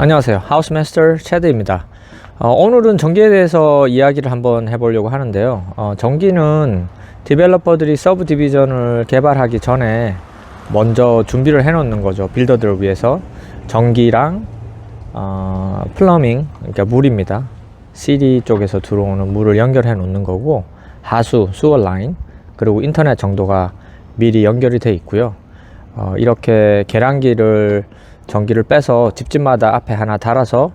안녕하세요. 하우스마스터 체드입니다. 어, 오늘은 전기에 대해서 이야기를 한번 해보려고 하는데요. 어, 전기는 디벨로퍼들이 서브 디비전을 개발하기 전에 먼저 준비를 해 놓는 거죠. 빌더들을 위해서. 전기랑 어, 플러밍, 그러니까 물입니다. CD 쪽에서 들어오는 물을 연결해 놓는 거고, 하수, 수어 라인, 그리고 인터넷 정도가 미리 연결이 돼 있고요. 어, 이렇게 계량기를 전기를 빼서 집집마다 앞에 하나 달아서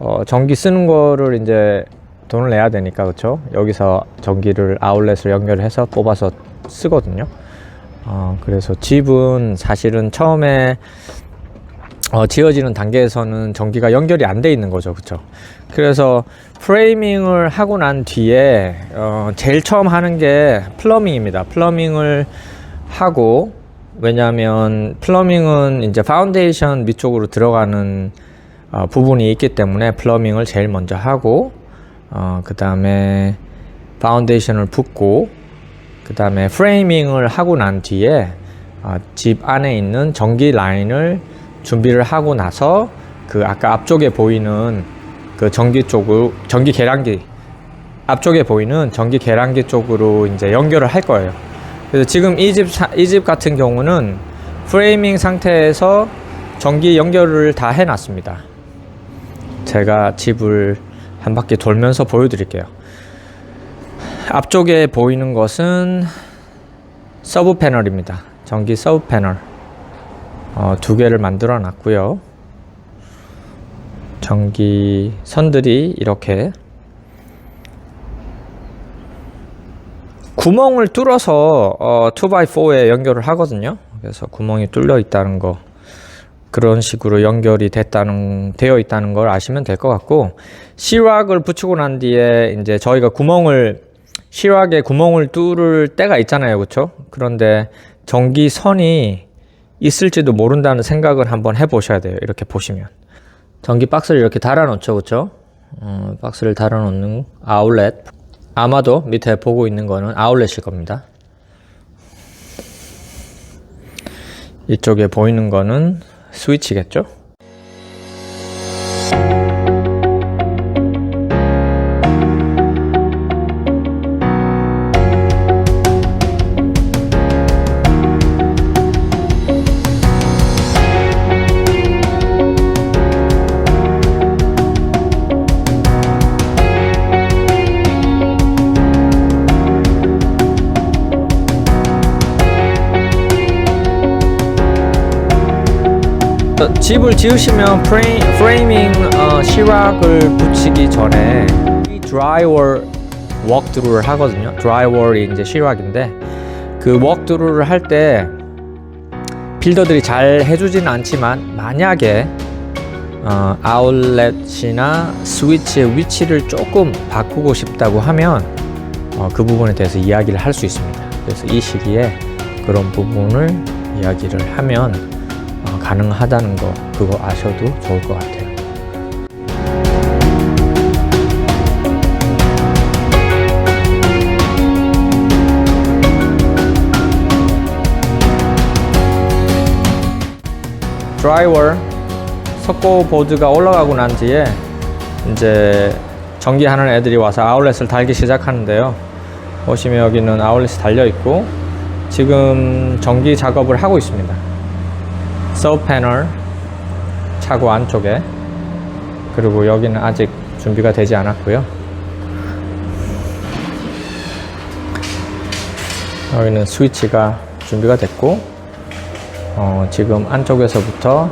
어, 전기 쓰는 거를 이제 돈을 내야 되니까 그렇죠. 여기서 전기를 아울렛을 연결해서 뽑아서 쓰거든요. 어, 그래서 집은 사실은 처음에 어, 지어지는 단계에서는 전기가 연결이 안 돼 있는 거죠, 그렇죠? 그래서 프레이밍을 하고 난 뒤에 어, 제일 처음 하는 게 플러밍입니다. 플러밍을 하고 왜냐하면 플러밍은 이제 파운데이션 밑 쪽으로 들어가는 어, 부분이 있기 때문에 플러밍을 제일 먼저 하고 어, 그 다음에 파운데이션을 붓고 그 다음에 프레이밍을 하고 난 뒤에 어, 집 안에 있는 전기 라인을 준비를 하고 나서 그 아까 앞쪽에 보이는 그 전기 쪽으로 전기 계량기 앞쪽에 보이는 전기 계량기 쪽으로 이제 연결을 할 거예요. 그래서 지금 이 집 이 집 같은 경우는 프레이밍 상태에서 전기 연결을 다 해놨습니다. 제가 집을 한 바퀴 돌면서 보여드릴게요. 앞쪽에 보이는 것은 서브 패널입니다. 전기 서브 패널 어, 두 개를 만들어 놨고요. 전기 선들이 이렇게 구멍을 뚫어서 어, 2x4에 연결을 하거든요. 그래서 구멍이 뚫려 있다는 거 그런 식으로 연결이 됐다는 되어 있다는 걸 아시면 될 것 같고 시락을 붙이고 난 뒤에 이제 저희가 구멍을 시락에 구멍을 뚫을 때가 있잖아요, 그렇죠? 그런데 전기선이 있을지도 모른다는 생각을 한번 해보셔야 돼요. 이렇게 보시면 전기 박스를 이렇게 달아놓죠, 그렇죠? 어, 박스를 달아놓는 아울렛 아마도 밑에 보고 있는 거는 아울렛일 겁니다. 이쪽에 보이는 거는 스위치겠죠? 집을 지으시면 프레이, 프레이밍 어, 시락을 붙이기 전에 이 드라이월 워크드루를 하거든요. 드라이월이 이제 시락인데 그 워크드루를 할 때 빌더들이 잘 해주지는 않지만 만약에 어, 아울렛이나 스위치의 위치를 조금 바꾸고 싶다고 하면 어, 그 부분에 대해서 이야기를 할 수 있습니다. 그래서 이 시기에 그런 부분을 이야기를 하면 어, 가능하다는 거 그거 아셔도 좋을 것 같아요. 드라이월 석고 보드가 올라가고 난 뒤에 이제 전기하는 애들이 와서 아울렛을 달기 시작하는데요. 보시면 여기는 아울렛이 달려 있고 지금 전기 작업을 하고 있습니다. 서브 패널 차고 안쪽에 그리고 여기는 아직 준비가 되지 않았고요. 여기는 스위치가 준비가 됐고 어, 지금 안쪽에서부터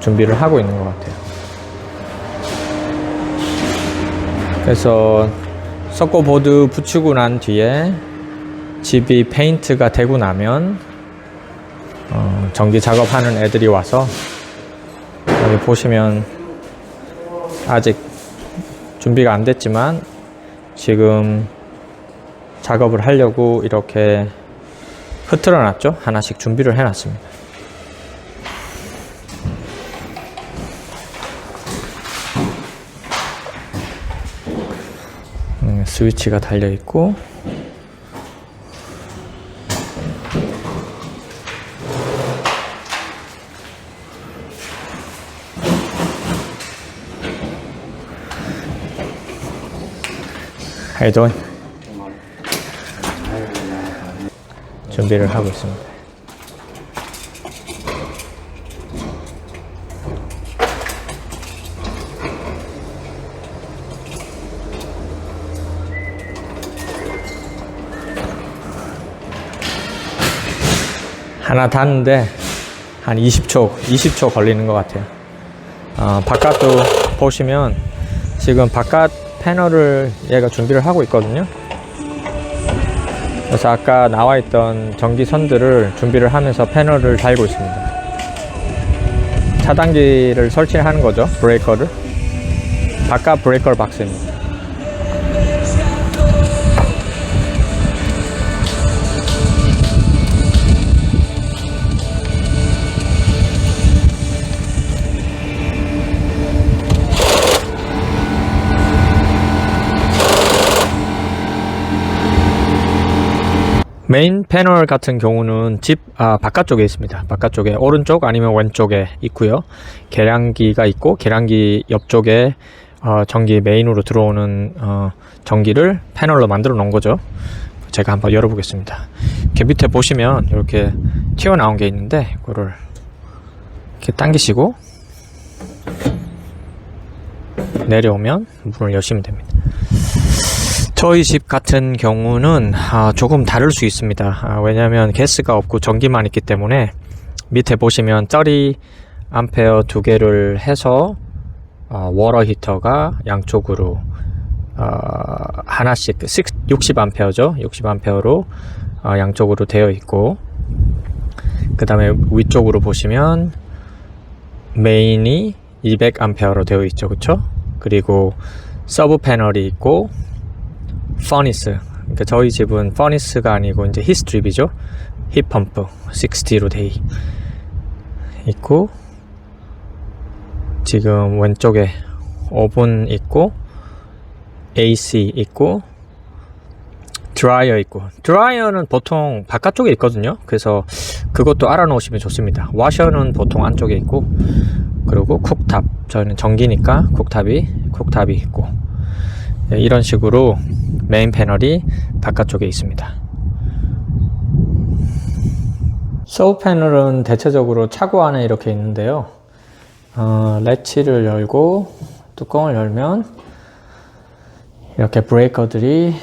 준비를 하고 있는 것 같아요. 그래서 석고 보드 붙이고 난 뒤에 집이 페인트가 되고 나면 어, 전기 작업하는 애들이 와서 여기 보시면 아직 준비가 안 됐지만 지금 작업을 하려고 이렇게 흐트러 놨죠? 하나씩 준비를 해 놨습니다. 음, 스위치가 달려 있고 How you doing? 준비를 하고 있습니다. 하나 닿는데 한 20초, 20초 걸리는 것 같아요. 어, 바깥도 보시면 지금 바깥 패널을 얘가 준비를 하고 있거든요. 그래서 아까 나와 있던 전기선들을 준비를 하면서 패널을 달고 있습니다. 차단기를 설치하는 거죠. 브레이커를. 바깥 브레이커 박스입니다. 메인 패널 같은 경우는 집 아, 바깥쪽에 있습니다. 바깥쪽에 오른쪽 아니면 왼쪽에 있고요. 계량기가 있고 계량기 옆쪽에 어, 전기 메인으로 들어오는 어, 전기를 패널로 만들어 놓은 거죠. 제가 한번 열어보겠습니다. 이렇게 밑에 보시면 이렇게 튀어나온 게 있는데 이거를 이렇게 당기시고 내려오면 문을 여시면 됩니다. 저희 집 같은 경우는 아, 조금 다를 수 있습니다. 아, 왜냐하면 가스가 없고 전기만 있기 때문에 밑에 보시면 쩌리 암페어 두 개를 해서 어, 워러 히터가 양쪽으로 어, 하나씩 60 암페어죠. 60 암페어로 어, 양쪽으로 되어 있고 그 다음에 위쪽으로 보시면 메인이 200 암페어로 되어 있죠, 그렇죠? 그리고 서브 패널이 있고 퍼니스. 그러니까 저희 집은 퍼니스가 아니고 이제 히스트립이죠. 힙펌프 60로 돼 있고 지금 왼쪽에 오븐 있고 AC 있고 드라이어 있고 드라이어는 보통 바깥쪽에 있거든요 그래서 그것도 알아놓으시면 좋습니다 와셔는 보통 안쪽에 있고 그리고 쿡탑 저희는 전기니까 쿡탑이 쿡탑이 있고 네, 이런 식으로 메인 패널이 바깥쪽에 있습니다. 소우 패널은 대체적으로 차고 안에 이렇게 있는데요. 어, 레치를 열고 뚜껑을 열면 이렇게 브레이커들이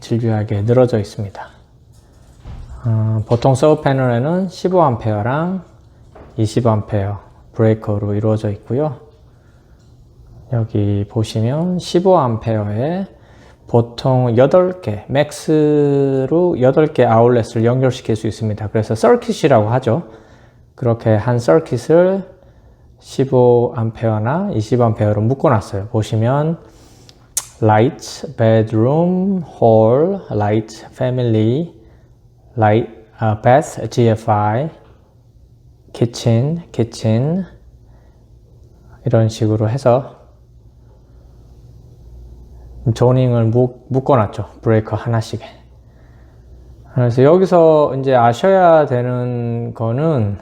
질비하게 늘어져 있습니다. 어, 보통 서브 패널에는 15A랑 20A 브레이커로 이루어져 있고요. 여기 보시면 15A에 보통 8개, 맥스로 8개 아울렛을 연결시킬 수 있습니다. 그래서 서킷이라고 하죠. 그렇게 한 서킷을 15A나 20A로 묶어놨어요. 보시면 light, bedroom, hall, light, family, light, uh, bath, GFI, kitchen, kitchen 이런 식으로 해서 조닝을 묶 어놨죠. 브레이커 하나씩에. 그래서 여기서 이제 아셔야 되는 거는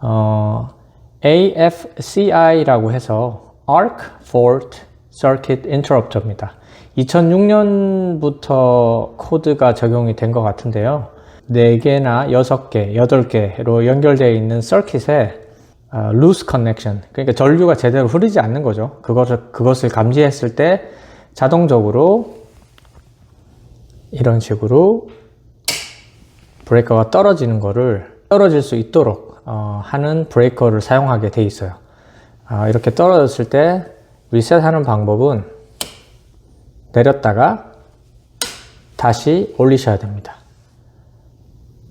어, AFCI라고 해서 Arc Fault Circuit Interrupter입니다. 2006년부터 코드가 적용이 된 것 같은데요. 4개나 6개, 8개로 연결되어 있는 서킷에 어, loose connection, 그러니까 전류가 제대로 흐르지 않는 거죠. 그것을, 그것을 감지했을 때 자동적으로 이런 식으로 브레이커가 떨어지는 거를 떨어질 수 있도록 어, 하는 브레이커를 사용하게 돼 있어요. 어, 이렇게 떨어졌을 때 리셋하는 방법은 내렸다가 다시 올리셔야 됩니다.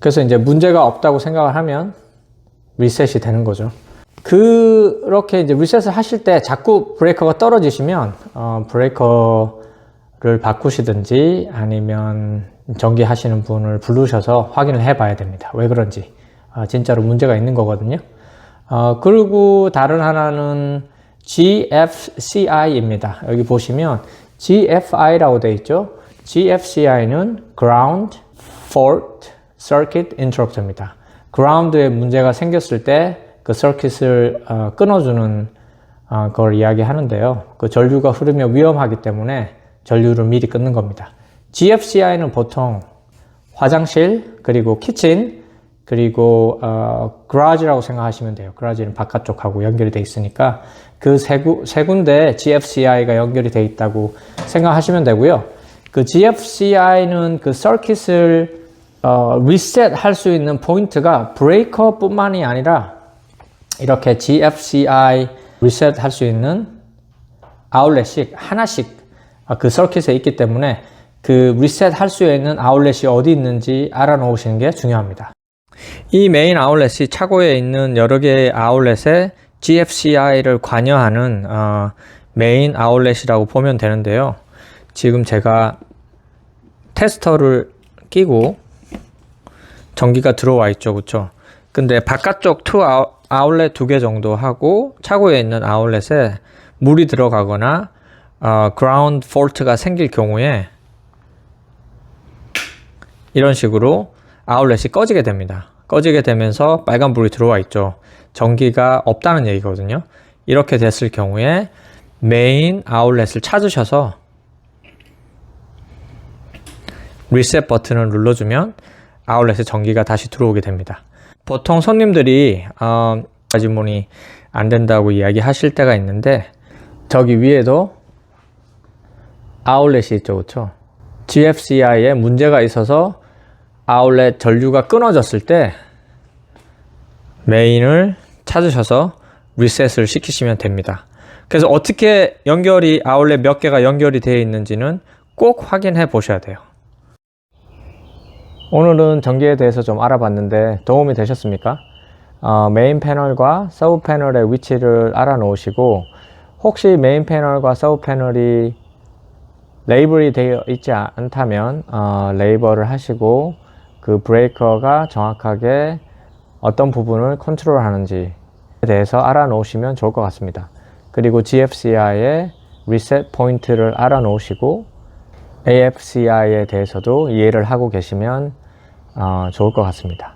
그래서 이제 문제가 없다고 생각을 하면 리셋이 되는 거죠. 그렇게 이제 리셋을 하실 때 자꾸 브레이커가 떨어지시면 어, 브레이커를 바꾸시든지 아니면 전기 하시는 분을 부르셔서 확인을 해 봐야 됩니다. 왜 그런지 어, 진짜로 문제가 있는 거거든요. 어, 그리고 다른 하나는 GFCI입니다. 여기 보시면 GFI라고 되어 있죠. GFCI는 Ground Fault Circuit Interrupter입니다. 그라운드에 문제가 생겼을 때 그 서킷을 어, 끊어주는 어, 걸 이야기하는데요. 그 전류가 흐르면 위험하기 때문에 전류를 미리 끊는 겁니다. GFCI는 보통 화장실 그리고 키친 그리고 어, 그라지라고 생각하시면 돼요. 그라지는 바깥쪽하고 연결이 돼 있으니까 그세세 군데 GFCI가 연결이 돼 있다고 생각하시면 되고요. 그 GFCI는 그 서킷을 어, 리셋 할 수 있는 포인트가 브레이커뿐만이 아니라 이렇게 GFCI 리셋 할 수 있는 아울렛이 하나씩 아, 그 서킷에 있기 때문에 그 리셋 할 수 있는 아울렛이 어디 있는지 알아 놓으시는 게 중요합니다. 이 메인 아울렛이 차고에 있는 여러 개의 아울렛에 GFCI를 관여하는 어, 메인 아울렛이라고 보면 되는데요. 지금 제가 테스터를 끼고 전기가 들어와 있죠, 그렇죠? 근데 바깥쪽 투 아우- 아울렛 두 개 정도 하고 차고에 있는 아울렛에 물이 들어가거나 어, 그라운드 폴트가 생길 경우에 이런 식으로 아울렛이 꺼지게 됩니다. 꺼지게 되면서 빨간불이 들어와 있죠. 전기가 없다는 얘기거든요. 이렇게 됐을 경우에 메인 아울렛을 찾으셔서 리셋 버튼을 눌러주면 아울렛에 전기가 다시 들어오게 됩니다. 보통 손님들이 어, 지문이 안 된다고 이야기하실 때가 있는데 저기 위에도 아울렛이 있죠, 그렇죠? GFCI에 문제가 있어서 아울렛 전류가 끊어졌을 때 메인을 찾으셔서 리셋을 시키시면 됩니다. 그래서 어떻게 연결이 아울렛 몇 개가 연결이 되어 있는지는 꼭 확인해 보셔야 돼요. 오늘은 전기에 대해서 좀 알아봤는데 도움이 되셨습니까? 어, 메인 패널과 서브 패널의 위치를 알아 놓으시고 혹시 메인 패널과 서브 패널이 레이블이 되어 있지 않다면 어, 레이버를 하시고 그 브레이커가 정확하게 어떤 부분을 컨트롤하는지에 대해서 알아 놓으시면 좋을 것 같습니다. 그리고 GFCI의 리셋 포인트를 알아 놓으시고 AFCI에 대해서도 이해를 하고 계시면 어, 좋을 것 같습니다.